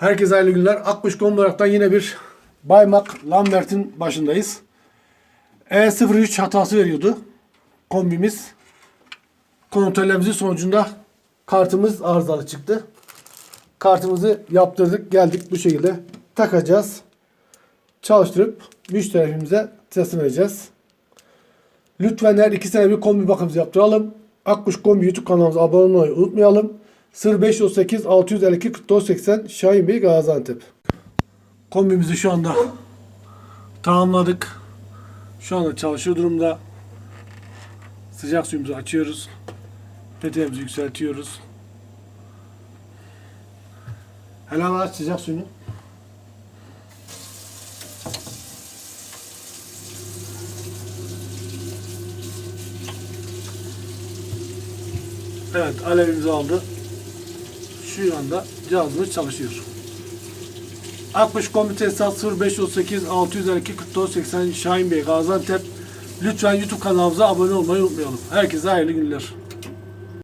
Herkese hayırlı günler. Akkuş olaraktan yine bir Baymak Lambert'in başındayız. E03 hatası veriyordu kombimiz. Kontrollerimizin sonucunda kartımız arızalı çıktı. Kartımızı yaptırdık, geldik bu şekilde takacağız. Çalıştırıp müşterimize teslim edeceğiz. Lütfen her iki sene bir kombi bakımımızı yaptıralım. Akkuş Kombi YouTube kanalımıza abone olmayı unutmayalım. 0538 652 44 80 Şahin Bey Gaziantep. Kombimizi şu anda tamamladık. Şu anda çalışıyor durumda. Sıcak suyumuzu açıyoruz. Peteğimizi yükseltiyoruz. Helal aç sıcak suyunu. Evet alevimizi aldı. Şu anda cihazımız çalışıyor. Akmış Komite Esas 0538 652 44 80 Şahin Bey Gaziantep. Lütfen YouTube kanalımıza abone olmayı unutmayalım. Herkese hayırlı günler.